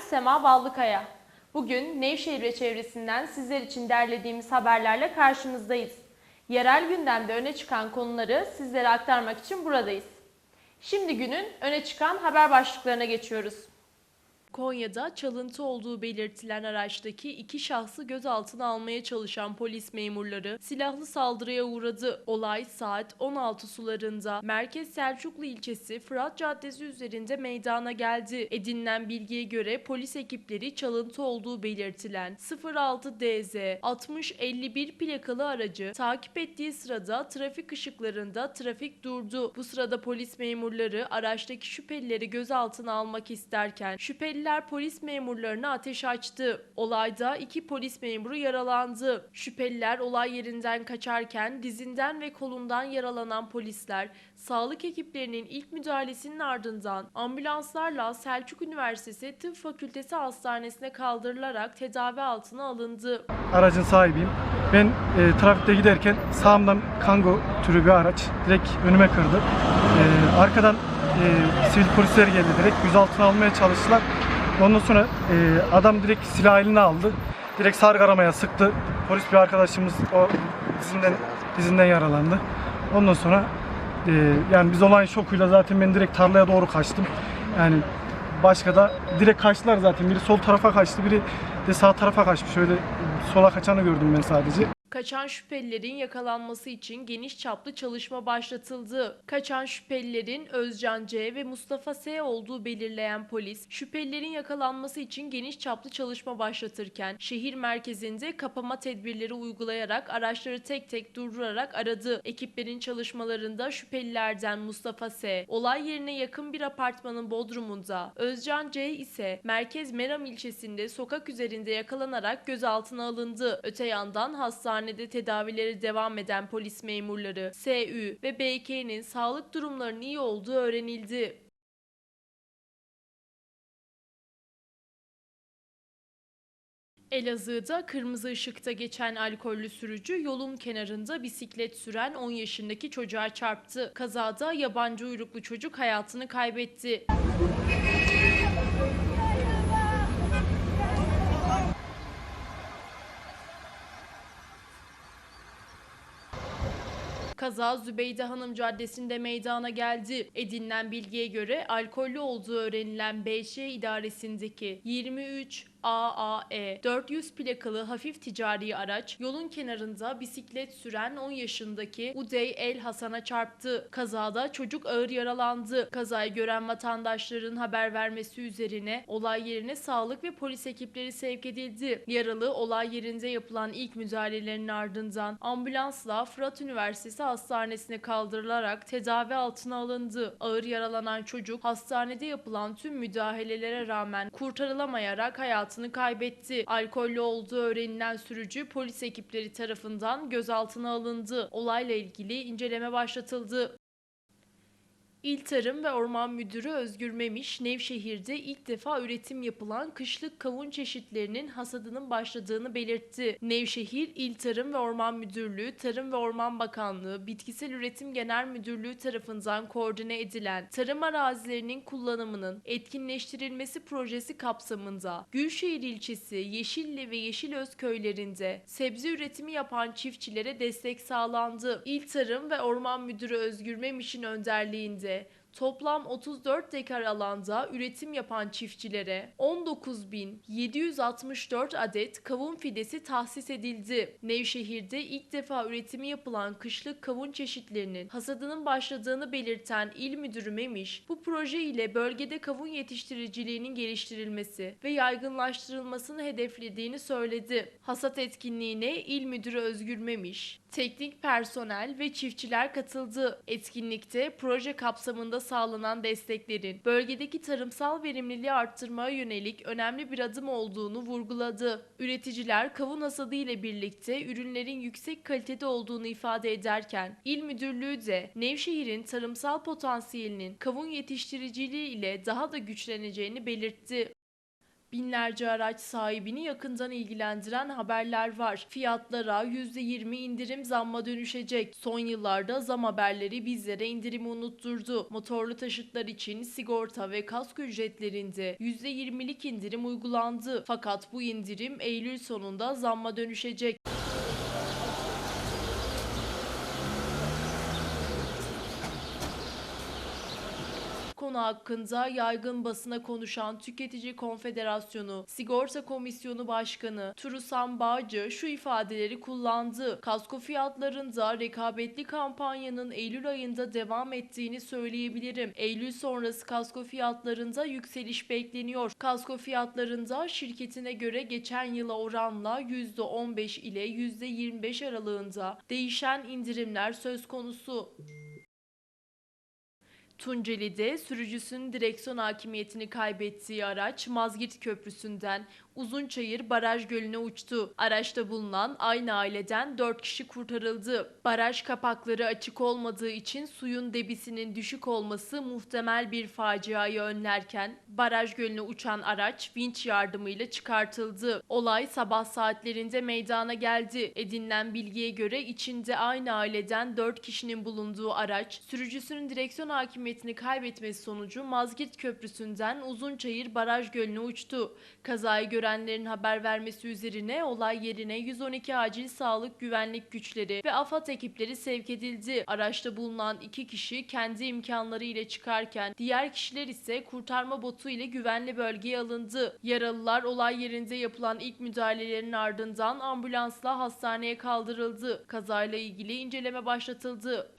Ben Sema Ballıkaya. Bugün Nevşehir ve çevresinden sizler için derlediğimiz haberlerle karşınızdayız. Yerel gündemde öne çıkan konuları sizlere aktarmak için buradayız. Şimdi günün öne çıkan haber başlıklarına geçiyoruz. Konya'da çalıntı olduğu belirtilen araçtaki iki şahsı gözaltına almaya çalışan polis memurları silahlı saldırıya uğradı. Olay saat 16 sularında Merkez Selçuklu ilçesi Fırat Caddesi üzerinde meydana geldi. Edinilen bilgiye göre polis ekipleri çalıntı olduğu belirtilen 06 DZ 6051 plakalı aracı takip ettiği sırada trafik ışıklarında trafik durdu. Bu sırada polis memurları araçtaki şüphelileri gözaltına almak isterken şüpheliler polis memurlarına ateş açtı. Olayda iki polis memuru yaralandı. Şüpheliler olay yerinden kaçarken dizinden ve kolundan yaralanan polisler sağlık ekiplerinin ilk müdahalesinin ardından ambulanslarla Selçuk Üniversitesi Tıp Fakültesi Hastanesi'ne kaldırılarak tedavi altına alındı. aracın sahibiyim. Ben e, trafikte giderken sağımdan kango türü bir araç direkt önüme kırdı. E, arkadan e, sivil polisler geldi direkt gözaltına almaya çalıştılar. Ondan sonra e, adam direkt silah eline aldı. Direkt sargı aramaya sıktı. Polis bir arkadaşımız o dizinden, dizinden yaralandı. Ondan sonra e, yani biz olayın şokuyla zaten ben direkt tarlaya doğru kaçtım. Yani başka da direkt kaçtılar zaten. Biri sol tarafa kaçtı, biri de sağ tarafa kaçmış. Öyle sola kaçanı gördüm ben sadece. Kaçan şüphelilerin yakalanması için geniş çaplı çalışma başlatıldı. Kaçan şüphelilerin Özcan C ve Mustafa S olduğu belirleyen polis, şüphelilerin yakalanması için geniş çaplı çalışma başlatırken şehir merkezinde kapama tedbirleri uygulayarak araçları tek tek durdurarak aradı. Ekiplerin çalışmalarında şüphelilerden Mustafa S, olay yerine yakın bir apartmanın bodrumunda, Özcan C ise Merkez Meram ilçesinde sokak üzerinde yakalanarak gözaltına alındı. Öte yandan hastanede tedavileri devam eden polis memurları SÜ ve BK'nin sağlık durumlarının iyi olduğu öğrenildi. Elazığ'da kırmızı ışıkta geçen alkollü sürücü yolun kenarında bisiklet süren 10 yaşındaki çocuğa çarptı. Kazada yabancı uyruklu çocuk hayatını kaybetti. Kaza Zübeyde Hanım Caddesi'nde meydana geldi. Edinilen bilgiye göre alkollü olduğu öğrenilen BŞ idaresindeki 23 AAE 400 plakalı hafif ticari araç yolun kenarında bisiklet süren 10 yaşındaki Udey El Hasan'a çarptı. Kazada çocuk ağır yaralandı. Kazayı gören vatandaşların haber vermesi üzerine olay yerine sağlık ve polis ekipleri sevk edildi. Yaralı olay yerinde yapılan ilk müdahalelerin ardından ambulansla Fırat Üniversitesi Hastanesi'ne kaldırılarak tedavi altına alındı. Ağır yaralanan çocuk hastanede yapılan tüm müdahalelere rağmen kurtarılamayarak hayatını kaybetti. Alkollü olduğu öğrenilen sürücü polis ekipleri tarafından gözaltına alındı. Olayla ilgili inceleme başlatıldı. İl Tarım ve Orman Müdürü Özgür Memiş, Nevşehir'de ilk defa üretim yapılan kışlık kavun çeşitlerinin hasadının başladığını belirtti. Nevşehir İl Tarım ve Orman Müdürlüğü, Tarım ve Orman Bakanlığı, Bitkisel Üretim Genel Müdürlüğü tarafından koordine edilen tarım arazilerinin kullanımının etkinleştirilmesi projesi kapsamında Gülşehir ilçesi Yeşilli ve Yeşilöz köylerinde sebze üretimi yapan çiftçilere destek sağlandı. İl Tarım ve Orman Müdürü Özgür Memiş'in önderliğinde it toplam 34 dekar alanda üretim yapan çiftçilere 19.764 adet kavun fidesi tahsis edildi. Nevşehir'de ilk defa üretimi yapılan kışlık kavun çeşitlerinin hasadının başladığını belirten İl Müdürü Memiş, bu proje ile bölgede kavun yetiştiriciliğinin geliştirilmesi ve yaygınlaştırılmasını hedeflediğini söyledi. Hasat etkinliğine İl Müdürü Özgür Memiş, teknik personel ve çiftçiler katıldı. Etkinlikte proje kapsamında sağlanan desteklerin bölgedeki tarımsal verimliliği arttırmaya yönelik önemli bir adım olduğunu vurguladı. Üreticiler kavun hasadı ile birlikte ürünlerin yüksek kalitede olduğunu ifade ederken İl Müdürlüğü de Nevşehir'in tarımsal potansiyelinin kavun yetiştiriciliği ile daha da güçleneceğini belirtti. Binlerce araç sahibini yakından ilgilendiren haberler var. Fiyatlara %20 indirim zamma dönüşecek. Son yıllarda zam haberleri bizlere indirimi unutturdu. Motorlu taşıtlar için sigorta ve kasko ücretlerinde %20'lik indirim uygulandı. Fakat bu indirim Eylül sonunda zamma dönüşecek. Konu hakkında yaygın basına konuşan Tüketici Konfederasyonu Sigorta Komisyonu Başkanı Turusan Bağcı şu ifadeleri kullandı. Kasko fiyatlarında rekabetli kampanyanın Eylül ayında devam ettiğini söyleyebilirim. Eylül sonrası kasko fiyatlarında yükseliş bekleniyor. Kasko fiyatlarında şirketine göre geçen yıla oranla %15 ile %25 aralığında değişen indirimler söz konusu. Tunceli'de sürücüsünün direksiyon hakimiyetini kaybettiği araç Mazgirt Köprüsü'nden Uzunçayır Baraj Gölü'ne uçtu. Araçta bulunan aynı aileden 4 kişi kurtarıldı. Baraj kapakları açık olmadığı için suyun debisinin düşük olması muhtemel bir faciayı önlerken Baraj Gölü'ne uçan araç vinç yardımıyla çıkartıldı. Olay sabah saatlerinde meydana geldi. Edinilen bilgiye göre içinde aynı aileden 4 kişinin bulunduğu araç sürücüsünün direksiyon hakimiyetini kaybetmesi sonucu Mazgirt Köprüsü'nden Uzunçayır Baraj Gölü'ne uçtu. Kazayı görenlerin haber vermesi üzerine olay yerine 112 acil sağlık güvenlik güçleri ve AFAD ekipleri sevk edildi. Araçta bulunan iki kişi kendi imkanları ile çıkarken diğer kişiler ise kurtarma botu ile güvenli bölgeye alındı. Yaralılar olay yerinde yapılan ilk müdahalelerin ardından ambulansla hastaneye kaldırıldı. Kazayla ilgili inceleme başlatıldı.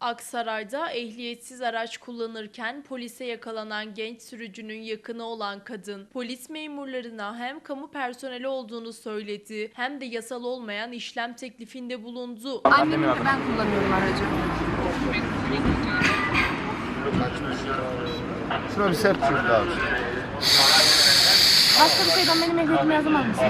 Aksaray'da ehliyetsiz araç kullanırken polise yakalanan genç sürücünün yakını olan kadın, polis memurlarına hem kamu personeli olduğunu söyledi hem de yasal olmayan işlem teklifinde bulundu. Annemin ve ben kullanıyorum aracı. Şuna bir sert çürük abi. Başka bir şeyden benim ehliyetimi yazamaz mısın?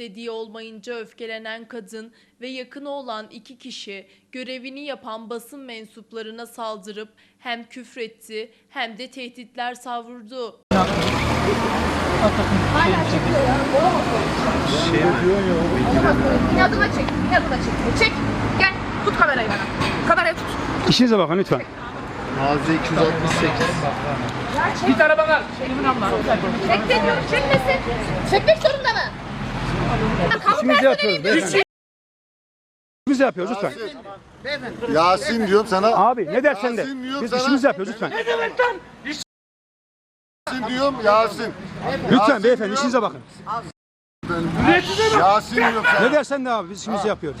İstediği olmayınca öfkelenen kadın ve yakını olan iki kişi görevini yapan basın mensuplarına saldırıp hem küfretti hem de tehditler savurdu. Hala çekiyor ya. Şey diyor ya o İnadına çek. İnadına çek. Çek. Gel. Tut kamerayı bana. Kamerayı tut. İşinize bakın lütfen. Nazi 268. Git arabana. Çekme diyorum. Çekmesin. Çekmek zorunda mı? İşimizi yapıyoruz beyefendi. İşimizi yapıyoruz lütfen. Yasin diyorum sana. Abi ne dersen de. Yasin diyorum Biz sana. işimizi yapıyoruz lütfen. Yasin diyorum Yasin. Lütfen beyefendi diyorum. işinize bakın. Yasin diyorum sana. Ne dersen de abi biz işimizi yapıyoruz.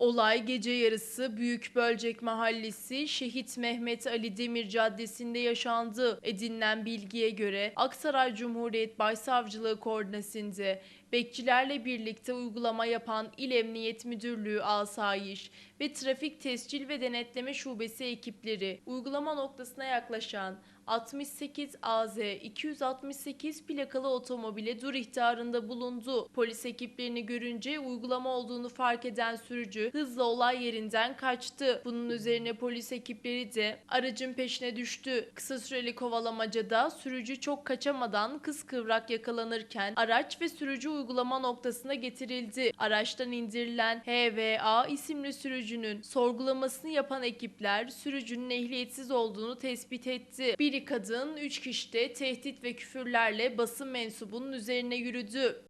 Olay gece yarısı Büyükbölcek Mahallesi Şehit Mehmet Ali Demir Caddesi'nde yaşandı. Edinilen bilgiye göre Aksaray Cumhuriyet Başsavcılığı koordinasında bekçilerle birlikte uygulama yapan İl Emniyet Müdürlüğü Asayiş ve Trafik Tescil ve Denetleme Şubesi ekipleri uygulama noktasına yaklaşan 68 AZ 268 plakalı otomobile dur ihtarında bulundu. Polis ekiplerini görünce uygulama olduğunu fark eden sürücü hızla olay yerinden kaçtı. Bunun üzerine polis ekipleri de aracın peşine düştü. Kısa süreli kovalamacada sürücü çok kaçamadan kıskıvrak yakalanırken araç ve sürücü uygulama noktasına getirildi. Araçtan indirilen HVA isimli sürücünün sorgulamasını yapan ekipler sürücünün ehliyetsiz olduğunu tespit etti. Biri kadın, üç kişi de tehdit ve küfürlerle basın mensubunun üzerine yürüdü.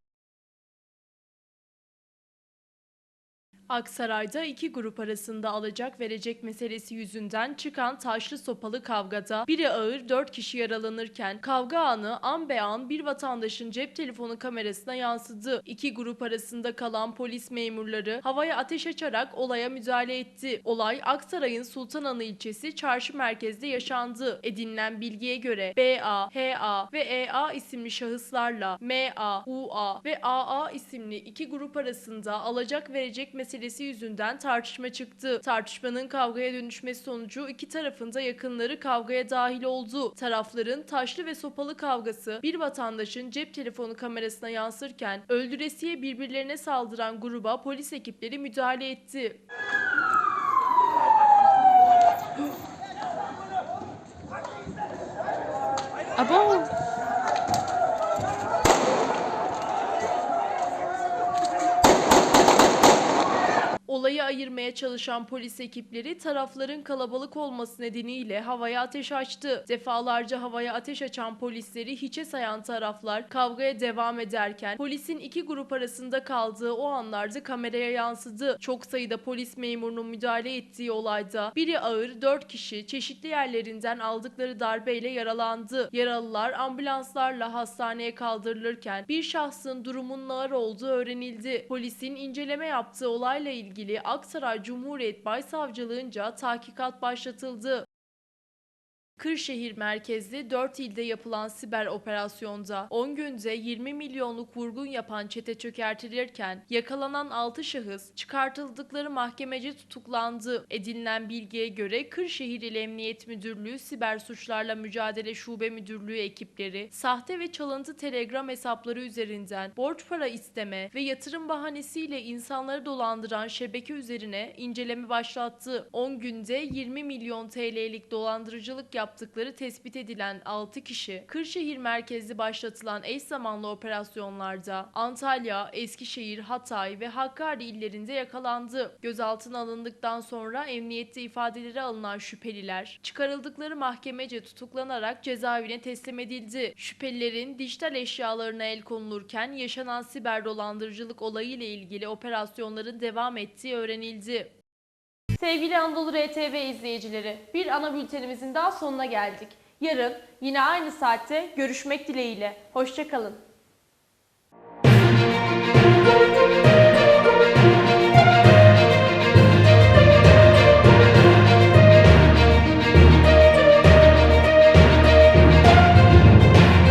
Aksaray'da iki grup arasında alacak verecek meselesi yüzünden çıkan taşlı sopalı kavgada biri ağır dört kişi yaralanırken kavga anı an be an bir vatandaşın cep telefonu kamerasına yansıdı. İki grup arasında kalan polis memurları havaya ateş açarak olaya müdahale etti. Olay Aksaray'ın Sultananı ilçesi çarşı merkezde yaşandı. Edinilen bilgiye göre BA, HA ve EA isimli şahıslarla MA, UA ve AA isimli iki grup arasında alacak verecek meselesi yüzünden tartışma çıktı. Tartışmanın kavgaya dönüşmesi sonucu iki tarafında yakınları kavgaya dahil oldu. Tarafların taşlı ve sopalı kavgası bir vatandaşın cep telefonu kamerasına yansırken öldüresiye birbirlerine saldıran gruba polis ekipleri müdahale etti. Abo! Olayı ayırmaya çalışan polis ekipleri tarafların kalabalık olması nedeniyle havaya ateş açtı. Defalarca havaya ateş açan polisleri hiçe sayan taraflar kavgaya devam ederken polisin iki grup arasında kaldığı o anlarda kameraya yansıdı. Çok sayıda polis memurunun müdahale ettiği olayda biri ağır dört kişi çeşitli yerlerinden aldıkları darbeyle yaralandı. Yaralılar ambulanslarla hastaneye kaldırılırken bir şahsın durumunun ağır olduğu öğrenildi. Polisin inceleme yaptığı olayla ilgili Aksaray Cumhuriyet Başsavcılığınca tahkikat başlatıldı. Kırşehir merkezli 4 ilde yapılan siber operasyonda 10 günde 20 milyonluk vurgun yapan çete çökertilirken yakalanan 6 şahıs çıkartıldıkları mahkemece tutuklandı. Edinilen bilgiye göre Kırşehir İl Emniyet Müdürlüğü Siber Suçlarla Mücadele Şube Müdürlüğü ekipleri sahte ve çalıntı telegram hesapları üzerinden borç para isteme ve yatırım bahanesiyle insanları dolandıran şebeke üzerine inceleme başlattı. 10 günde 20 milyon TL'lik dolandırıcılık yaptıkları tespit edilen 6 kişi Kırşehir merkezli başlatılan eş zamanlı operasyonlarda Antalya, Eskişehir, Hatay ve Hakkari illerinde yakalandı. Gözaltına alındıktan sonra emniyette ifadeleri alınan şüpheliler çıkarıldıkları mahkemece tutuklanarak cezaevine teslim edildi. Şüphelilerin dijital eşyalarına el konulurken yaşanan siber dolandırıcılık olayı ile ilgili operasyonların devam ettiği öğrenildi. Sevgili Anadolu RTV izleyicileri, bir ana bültenimizin daha sonuna geldik. Yarın yine aynı saatte görüşmek dileğiyle. Hoşçakalın.